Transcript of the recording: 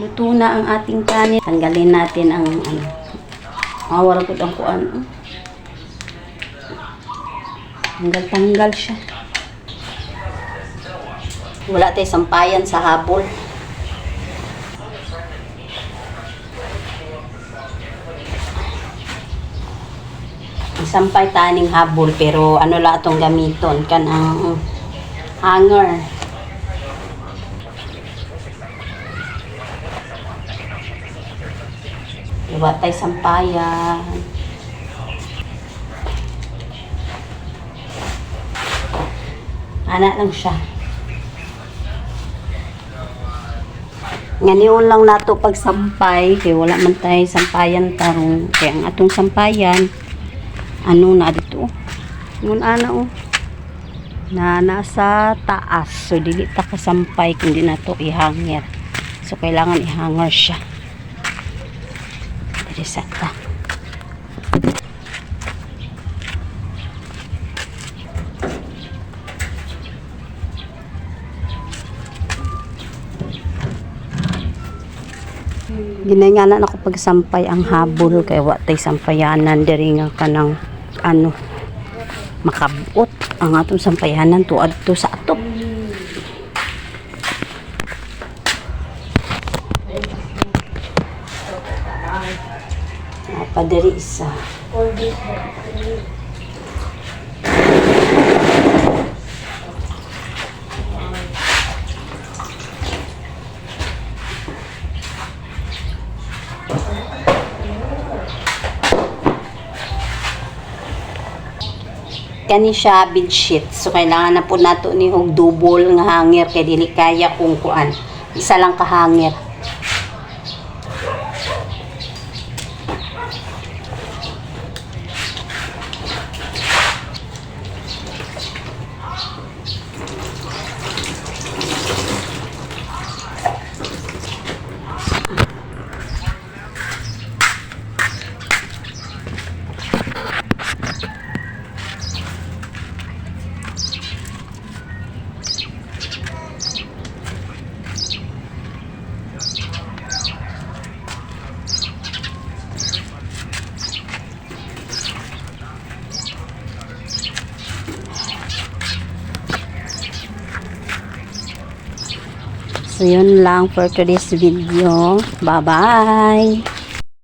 Luto na ang ating kanin. Tanggalin natin ang ano. Mawala ko ang kuan. oh. Tanggal-tanggal siya. Wala tayo sampayan sa habol. Sampay taning habol pero ano la atong gamiton kanang hanger. Iwa tayo sampayan. Ana lang siya. Ngayon lang nato pagsampay, kaya wala man tayo sampayan tarong. Kaya ang atong sampayan, ano na dito? Ngun ana oh. Na nasa taas. So dili ta kasampay kundi na to ihanger. So kailangan ihanger siya. Dili sa ta. Ginanganan ako pagsampay ang habol kay wa tay sampayanan diri nga kanang ano makabot ang atong sampayanan tuad to sa Padiri isa. kani siya bedsheet. So kailangan na po nato ni og double nga hanger kay dili kaya kung kuan. Isa lang ka hanger. So yun lang for today's video. Bye-bye!